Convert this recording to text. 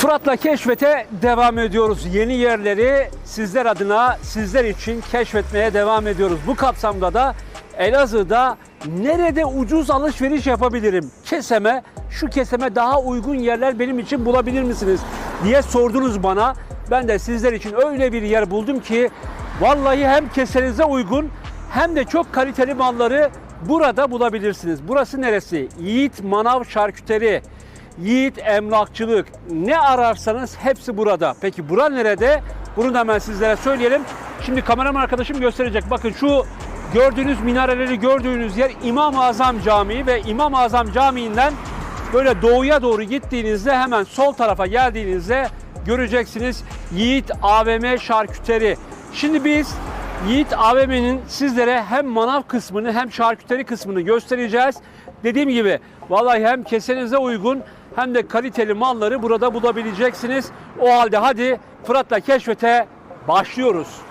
Fırat'la keşfete devam ediyoruz. Yeni yerleri sizler adına, sizler için keşfetmeye devam ediyoruz. Bu kapsamda da Elazığ'da nerede ucuz alışveriş yapabilirim? Keseme, şu keseme daha uygun yerler benim için bulabilir misiniz? diye sordunuz bana. Ben de sizler için öyle bir yer buldum ki vallahi hem kesenize uygun hem de çok kaliteli malları burada bulabilirsiniz. Burası neresi? Yiğit Manav Şarküteri. Yiğit Emlakçılık. Ne ararsanız hepsi burada. Peki bura nerede? Bunu da hemen sizlere söyleyelim. Şimdi kameraman arkadaşım gösterecek. Bakın şu gördüğünüz minareleri gördüğünüz yer İmam-ı Azam Camii ve İmam-ı Azam Camii'nden böyle doğuya doğru gittiğinizde hemen sol tarafa geldiğinizde göreceksiniz Yiğit AVM Şarküteri. Şimdi biz Yiğit AVM'nin sizlere hem manav kısmını hem şarküteri kısmını göstereceğiz. Dediğim gibi vallahi hem kesenize uygun hem de kaliteli malları burada bulabileceksiniz. O halde hadi Fırat'la keşfete başlıyoruz.